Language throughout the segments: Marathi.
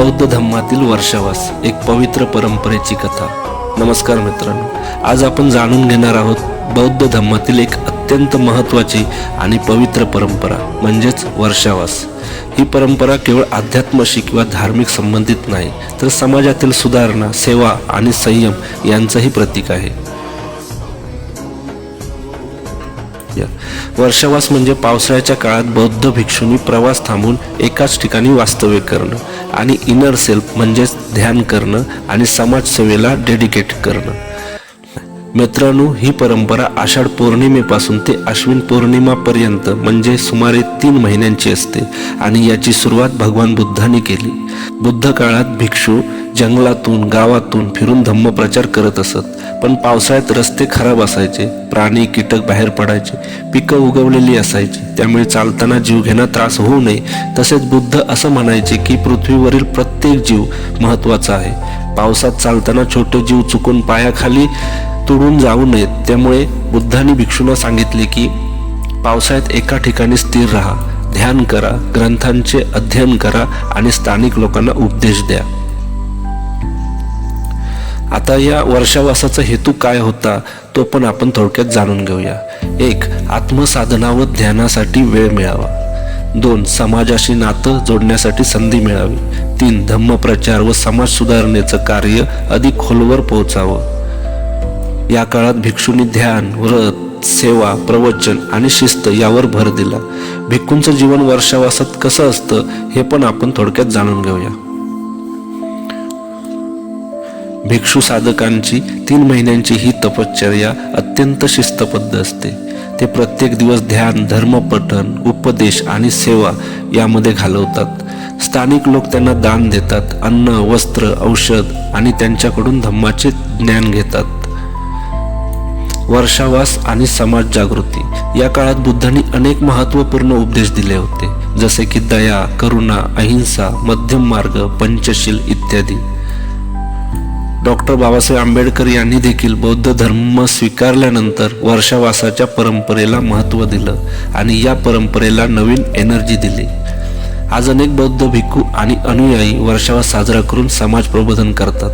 बौद्ध धम्मातील वर्षावास एक पवित्र परंपरेची कथा. नमस्कार मित्रांनो आज आपण जाणून घेणार आहोत बौद्ध धम्मातील एक अत्यंत महत्त्वाची आणि पवित्र परंपरा म्हणजेच वर्षावास. ही परंपरा केवळ आध्यात्मशी किंवा धार्मिक संबंधित नाही तर समाजातील सुधारणा सेवा आणि संयम यांचंही प्रतीक आहे. वर्षावास म्हणजे पावसाळ्याच्या काळात बौद्ध भिक्षूंनी प्रवास थांबून एकाच ठिकाणी वास्तव्य करणं आणि इनर सेल्फ म्हणजेच ध्यान करणं आणि समाजसेवेला डेडिकेट करणं. मित्रांनो ही परंपरा आषाढ पौर्णिमेपासून ते अश्विन पौर्णिमापर्यंत म्हणजे सुमारे तीन महिन्यांची असते आणि याची सुरुवात भगवान बुद्धांनी केली. बुद्ध काळात भिक्षू जंगलातून गावातून फिरून धम्मप्रचार करत असत. पण पावसाळ्यात रस्ते खराब असायचे प्राणी कीटक बाहेर पडायचे पिकं उगवलेली असायची. त्यामुळे चालताना जीवघेणा त्रास होऊ नये तसेच बुद्ध असं म्हणायचे की पृथ्वीवरील प्रत्येक जीव महत्त्वाचा आहे. पावसात चालताना छोटे जीव चुकून पायाखाली तुडून जाऊ नयेत. त्यामुळे बुद्धांनी भिक्षूंना सांगितले की पावसाळ्यात एका ठिकाणी स्थिर राहा ध्यान करा ग्रंथांचे अध्ययन करा आणि स्थानिक लोकांना उपदेश द्या. आता या वर्षावासाचा हेतू काय होता तो पण आपण थोडक्यात जाणून घेऊया. एक आत्मसाधना व ध्यानासाठी वेळ मिळावा. दोन समाजाशी नातं जोडण्यासाठी संधी मिळावी. तीन धम्मप्रचार व समाज सुधारणेचं कार्य अधिक खोलवर पोहोचावं. या काळात भिक्षूंनी ध्यान व्रत सेवा प्रवचन आणि शिस्त यावर भर दिला. भिक्खूंचं जीवन वर्षावासात कसं असतं हे पण आपण थोडक्यात जाणून घेऊया. भिक्षू साधकांची तीन महिन्यांची ही तपश्चर्या अत्यंत शिस्तबद्ध असते. ते प्रत्येक दिवस ध्यान धर्मपठन उपदेश आणि सेवा यामध्ये घालवतात. स्थानिक लोक त्यांना दान देतात अन्न वस्त्र औषध आणि त्यांच्याकडून धम्माचे ज्ञान घेतात. वर्षावास आणि समाज जागृती. या काळात बुद्धांनी अनेक महत्त्वपूर्ण उपदेश दिले होते जसे की दया करुणा अहिंसा मध्यम मार्ग पंचशील इत्यादी. डॉक्टर बाबासाहेब आंबेडकर यांनी देखील बौद्ध धर्म स्वीकारल्यानंतर वर्षावासाच्या परंपरेला महत्त्व दिलं आणि या परंपरेला नवीन एनर्जी दिली. आज अनेक बौद्ध भिक्खू आणि अनुयायी वर्षावास साजरा करून समाज प्रबोधन करतात.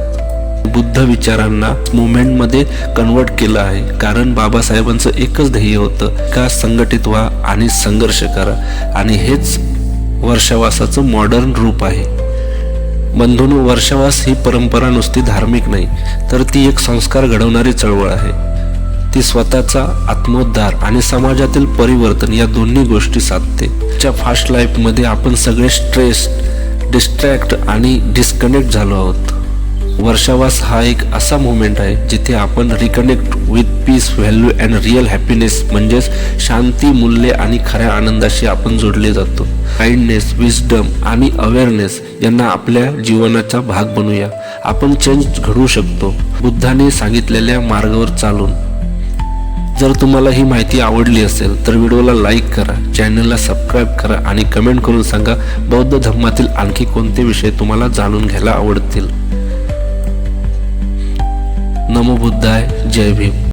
बुद्ध विचारांना मुवमेंटमध्ये कन्वर्ट केलं आहे कारण बाबासाहेबांचं एकच ध्येय होतं का संघटित व्हा आणि संघर्ष करा. आणि हेच वर्षावासाचं मॉडर्न रूप आहे. बंधूंनो वर्षावास ही परंपरा नुसती धार्मिक नाही तर ती एक संस्कार घडवणारी चळवळ आहे. ती स्वतःचा आत्मोद्धार आणि समाजातील परिवर्तन या दोन्ही गोष्टी साधते. च्या फास्ट लाईफमध्ये आपण सगळे स्ट्रेस डिस्ट्रॅक्ट आणि डिस्कनेक्ट झालो आहोत. वर्षावास हा एक असा मुवमेंट आहे जिथे आपण reconnect with peace value and real happiness म्हणजेच शांती मूल्य आणि खऱ्या आनंदाशी आपण जोडले जातो. काइंडनेस विजडम आणि अवेअरनेस यांना आपल्या जीवनाचा भाग बनवूया आपण चेंज घडवू शकतो. बुद्धाने सांगितलेल्या मार्गावर चालून. जर तुम्हाला ही माहिती आवडली असेल तर व्हिडिओला लाईक करा चॅनलला सबस्क्राईब करा आणि कमेंट करून सांगा बौद्ध धर्मातील आणखी कोणते विषय तुम्हाला जाणून घ्यायला आवडतील. नमो बुद्धाय जय भीम.